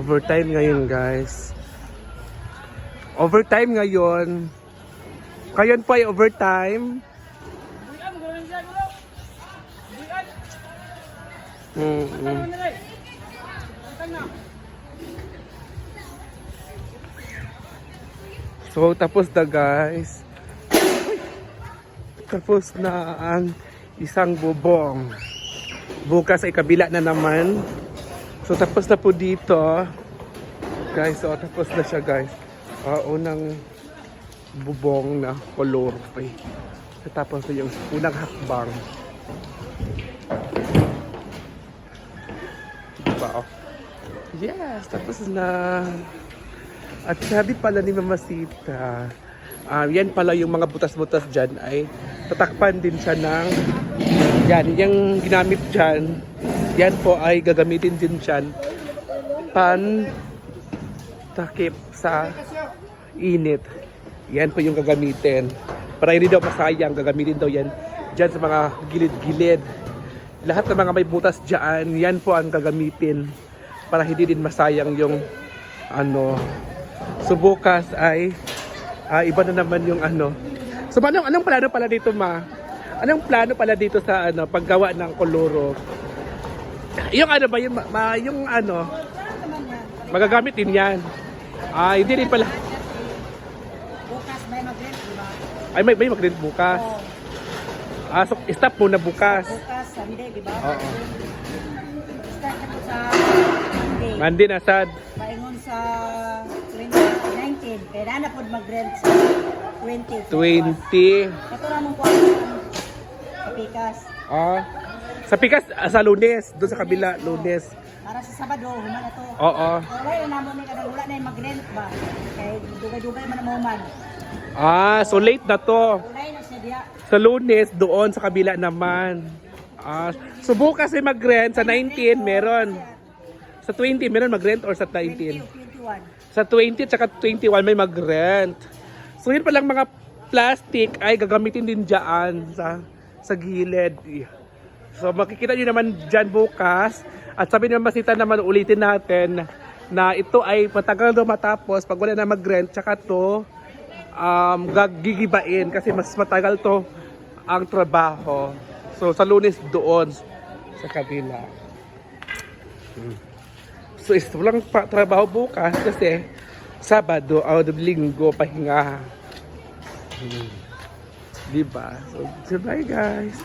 Overtime ngayon, guys. Overtime ngayon. Ngayon po ay overtime. -mm. So, tapos na guys. Tapos na ang isang bubong. Bukas ay kabila na naman. So, tapos na po dito. Guys, so tapos na siya guys. Ah, unang bubong na color. Ay, tapos na yung unang hakbang. Diba? Oh. Yes, tapos na. At sabi pala ni Mama Sita, ah, yan pala yung mga butas-butas dyan ay tatakpan din siya ng yan, yung ginamit dyan, yan po ay gagamitin din dyan pan takip sa init. Yan po yung gagamitin. Para hindi daw masayang, gagamitin daw yan dyan sa mga gilid-gilid. Lahat ng mga may butas dyan, yan po ang gagamitin para hindi din masayang yung ano. So bukas ay ah, iba na naman yung ano. So anong, anong plano pala dito ma? Anong plano pala dito sa ano paggawa ng koloro? Yung ano ba yung, ma- yung ano magagamit din yan. Ah, hindi rin pala. Bukas may mag-rent, di ba? Ay may may mag bukas. Oo. Ah, so stop muna bukas. Bukas, Sunday, di ba? Oo. Start na po sa Monday. Monday na sad. Paingon sa 2019. Kaya na po mag-rent sa 20. 20. Ito na mong kwarto sa Pikas. Ah. Sa Pikas, ah, sa lunes. Doon sa kabila, lunes. Para sa Sabado, human na to. Oo. Wala yun naman may kadang wala na yung mag-rent ba? Kaya dugay-dugay man ang human. Ah, so late na to. Wala na siya diya. Sa lunes, doon sa kabila naman. Ah, so bukas ay mag-rent. Sa 19, meron. Sa 20, meron mag-rent or sa 19? 21. Sa 20 at saka 21 may mag-rent. So yun palang mga plastic ay gagamitin din dyan sa, sa gilid. So makikita nyo naman dyan bukas. At sabi ni Masita naman ulitin natin na ito ay matagal daw matapos pag wala na mag-rent. Tsaka to um, gagigibain kasi mas matagal to ang trabaho. So sa lunes doon sa kabila. So is walang pa, trabaho bukas kasi Sabado o Linggo pahinga. Hmm. Diba? So, so bye guys.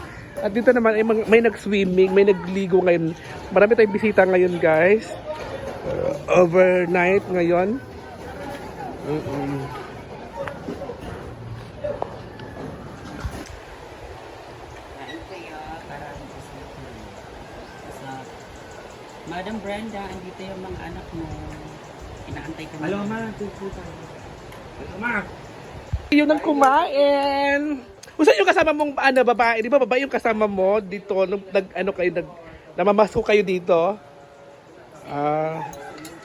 At dito naman ay may nag-swimming, may nagligo ngayon. Marami tayong bisita ngayon guys. Uh, overnight ngayon. Mm-mm. Madam Brenda, andito yung mga anak mo. Inaantay ko Hello, na. ma. Tututan. Hello, ma. Yun ang kumain. Kung saan yung kasama mong ano, babae? Di ba babae yung kasama mo dito? Nung nag, ano kayo, nag, namamasko kayo dito? Ah,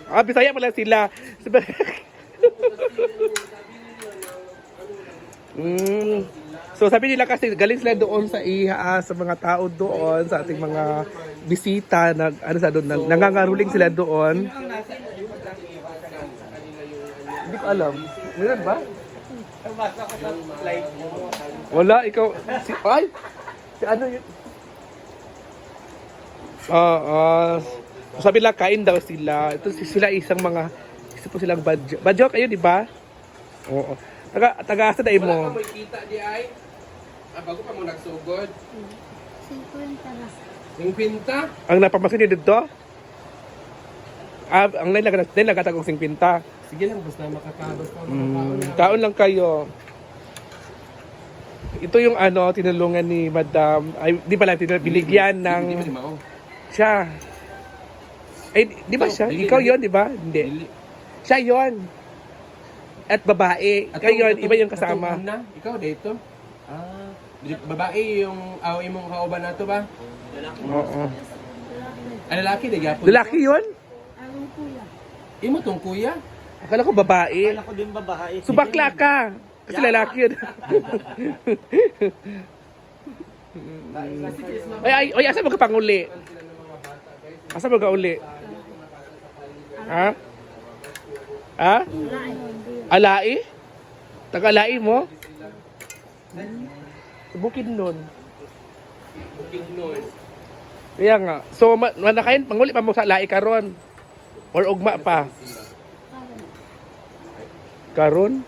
ah, bisaya pala sila. mm. So sabi nila kasi galing sila doon sa iha, sa mga tao doon, sa ating mga bisita, nag, ano sa doon, nang, nangangaruling sila doon. Hindi ko alam. Meron ba? Wala, ikaw. Si, ay! Si ano yun? Ah, ah. sabi lang, kain daw sila. Ito si- sila isang mga, isa po silang badyo. Badyo kayo, di ba? Oo. Taga, taga asa na mo? May kita di ay. Ah, bago pa mo nagsugod. 50 Ang napamasin niyo dito? Ah, ang lain lang din nagatagong 50. Sige lang, basta makakabas pa. Mm, taon lang kayo. Ito yung ano, tinulungan ni Madam, ay, di pala, tinulungan, binigyan ng, Hindi ba di mao? siya. Ay, di ba siya? Ikaw yon di ba? Hindi. Siya yon At babae. Yun, atong- iba yung kasama. ikaw dito. Ah, babae yung aw imong kauban nato ba? Oo. Ah, lalaki di gyapon. Lalaki yun? Imo tong kuya. Akala ko babae. Ako din babae. So bakla ka. Kasi lalaki yun. ay, ay, ay, asa mo ka panguli? Asa mo ka uli? Ha? Ha? Alai? Taga-alai mo? Bukid nun. Bukid nun. Kaya nga. So, ma- manakain, panguli pa mo sa alai karon Or ugma pa? Karon?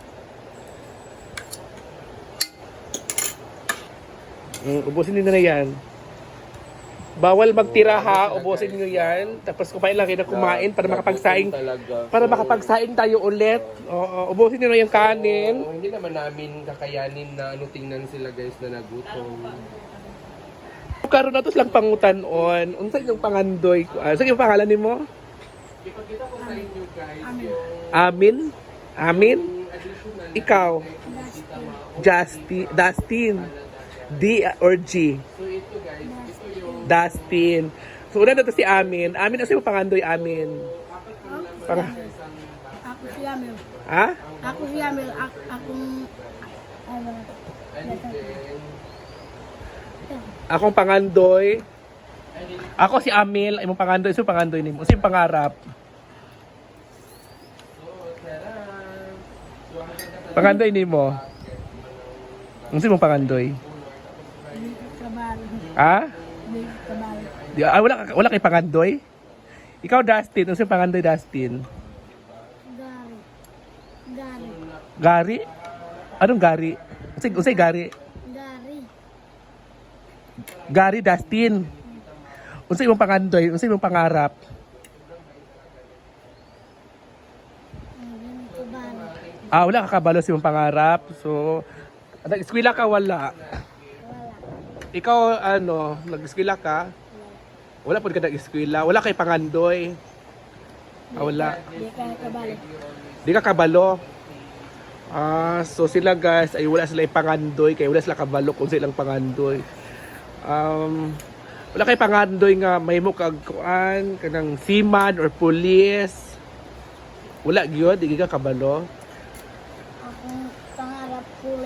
Mm, ubusin niyo na yan. Bawal magtira ha, ubusin niyo yan. Tapos kumain lang kayo na kumain para makapagsaing para makapagsaing tayo ulit. Oo, ubusin niyo na yung kanin. Oo, hindi naman namin kakayanin na ano tingnan sila guys na nagutom. Karon na to lang pangutan on. Unsa yung pangandoy ko? Ah, sige yung pangalan nimo? Ipakita ko sa inyo guys yung Amin. Amin. Ikaw. Justin, Dustin. D or G? Dustin. So una na to si Amin. Amin ano yung pangandoy Amin? Pang Ako si Yamil. ha? Ako si Yamil. Ako, akong... Ano Akong pangandoy. Ako si Amil, ay mong pangandoy, so pangandoy nimo. Yung pangarap. Pangandoy nimo. Unsa mong pangandoy? Kabalo. Ha? Di, ah, wala, wala kay pangandoy? Ikaw, Dustin. Ano yung pangandoy, Dustin? Gari. Gari. Gari? Anong gari? Unsay, unsay gari? Gari. Gari, Dustin. Unsay mong pangandoy? Unsay mong pangarap? Hindi, kabalo. Ah, wala ka kabalo sa mong pangarap. So, nag-eskwela ka, wala. Wala. Ikaw, ano, nag-eskwela ka? Wala po ka nag-eskwela. Wala kay pangandoy. Ah, wala. Hindi ka kabalo. Di ka kabalo. Ah, so sila guys ay wala sila pangandoy kay wala sila kabalo kung silang pangandoy. Um, wala kay pangandoy nga may mo kag kuan kanang seaman or police. Wala gyud di ka kabalo.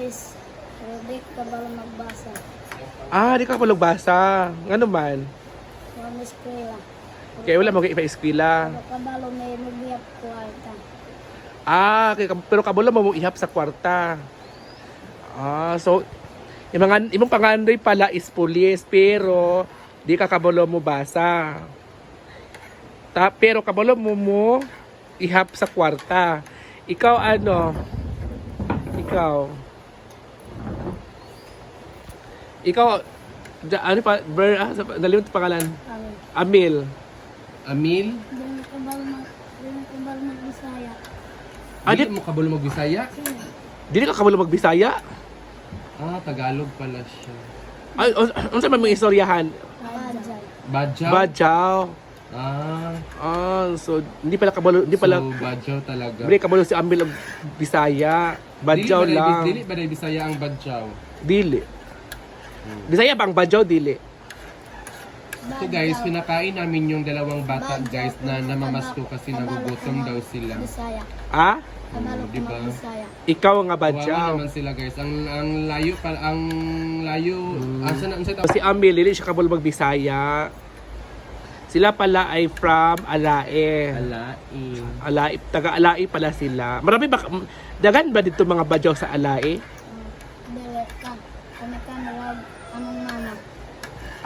Pulis. Pero di kabalo magbasa. Ah, di ka kabalo basa. Ngano man? Sa eskwela. Kaya wala mo kay eskwela. Pero kabalo may magbiyap ko ata. Ah, kay, pero kabalo mo ihap sa kwarta. Ah, so mga imong pangandoy pala is police pero di ka kabalo mo basa. Ta, pero kabalo mo mo ihap sa kwarta. Ikaw ano? Ikaw. Ikaw da, ano pa ber ah, sa- nalimut pangalan. Amil. Amil, mag... Hindi kabalo magbisaya. Ah, di mo kabalo magbisaya? Dili ka kabalo magbisaya? Ah, Tagalog pala siya. Ay, unsa man mong istoryahan? Kabajay. Badjaw? Badjaw. Ah, Ah, so hindi pala kabalo, hindi pala so Badjaw talaga. Hindi kabalo si Amil og Bisaya. Badjaw Dili ba lang. Dili ba na Bisaya ang Badjaw? Dili. Bisaya bang Badjaw dili? So guys, pinakain namin yung dalawang bata guys na namamasko kasi nagugutom daw sila. Bisaya. Ah? Kabalo Oo, ko diba? magbisaya. Ikaw nga Kawawa Badjaw. naman sila guys. Ang ang layo pa ang layo. Hmm. Asa na unsa Si Amil dili siya kabalo magbisaya. Sila pala ay from Alae. Alain. Alae, taga Alae pala sila. Marami ba dagan ba dito mga Badjaw sa Alae?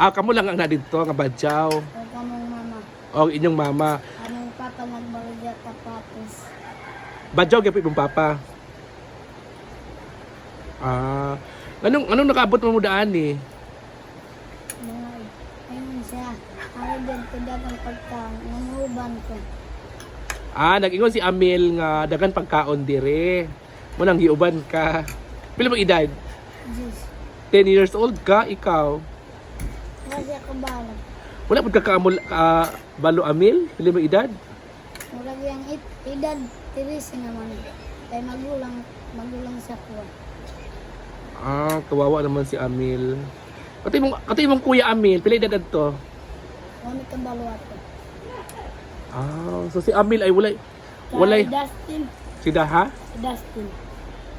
Ah, kamo lang ang na dito nga Badjaw. O kamong mama. O inyong mama. Among papa nagbalagya tapatos. Badyaw gyud imong papa. Ah, anong anong nakaabot mo daan eh? Mga ayun siya. Din ko dagang pagkaon. Nanguban ko. Ah, nag-ingon si Amil nga dagan pagkaon dire. Mo nang giuban ka. Pila mo edad? Diyos. 10 years old ka ikaw. Kasi ako bala. Wala pud ka kaamol ka balo Amil? Pila mo edad? Murag yung it, edad tiris naman. Kay magulang, magulang sa kuwa. Ah, kawawa naman si Amil. Pati mong pati mong kuya Amil, pila edad to? Kami kang baluato. Ah, so si Amil ay walay walay Kay Dustin. si Daha? Si Dustin.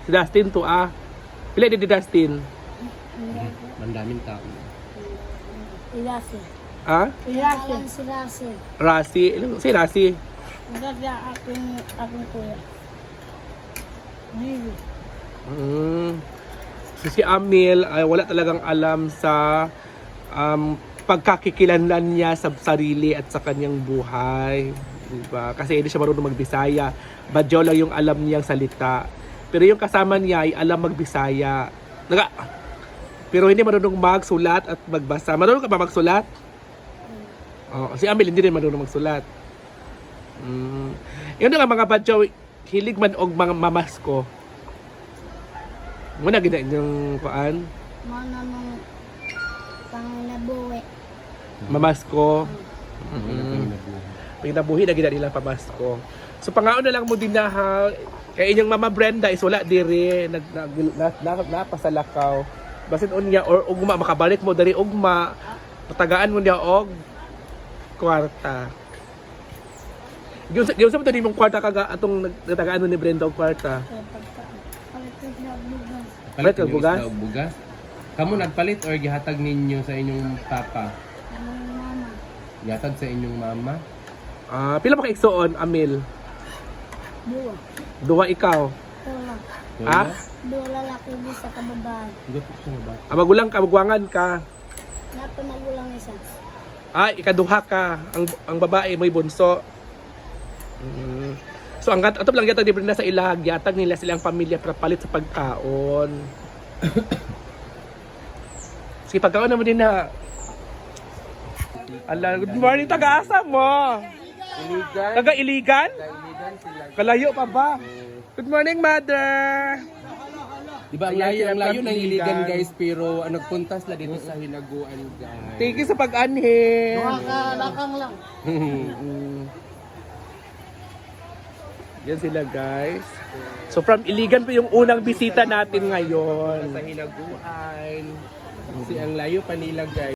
Si Dustin to ah. Pila edad ni Dustin? Mandaming tao. Si Russell. Ah? Si Russell. Si Russell. Rasi, ilang- si Rasi. Gagya aking, aking kuya. Dili. Mm. So si Amil ay wala talagang alam sa um, pagkakikilanlan niya sa sarili at sa kanyang buhay. Diba? Kasi hindi siya marunong magbisaya. Badyo lang yung alam niyang salita. Pero yung kasama niya ay alam magbisaya. Naga, pero hindi marunong magsulat at magbasa. Marunong ka ba magsulat? Oh, si Amil hindi rin marunong magsulat. Mm. Yun nga mga badyo, hilig man og mga mamasko. Muna gina yung kuan, Mana nung panginabuhi. mamasko. Wala Mm. Pinabuhi na gina nila pamasko. So pangaon na lang mo din na ha, kay inyong mama Brenda is wala diri nag nag na, na, napasalakaw. Basin unya or ugma makabalik mo diri ugma patagaan mo niya og kwarta. Yung yung sa mong kwarta kaga atong nagtagaan mo ni Brenda og kwarta. Palit ka bugas? o bugas? Kamu nagpalit or gihatag ninyo sa inyong papa? Gihatag sa inyong mama? Ah, pila pa ka igsuon, Amil? Dua. Duwa ikaw. Tula. Ah? Dua lalaki di sa kababae. Gusto siya na ba? Ah, magulang ka, magwangan ka. Nato magulang isa. Ah, ikaduha ka. Ang ang babae may bunso. Mm. So ang gat ato lang yata di Brenda sa ilag, yatag nila silang pamilya para palit sa pagkaon. Sige, pagkaon naman din na. Ala, good morning, taga-asa mo? Iligan. Taga-iligan? Kalayo pa ba? Good morning, mother! Di ba ang layo, ang layo ng Iligan. guys, pero ang nagpuntas la dito sa hinaguan guys. Thank you sa pag-anhin. Lakang lang. Yan sila guys. So from Iligan po yung unang bisita natin ngayon. sa hinaguan. Kasi ang layo pa nila guys.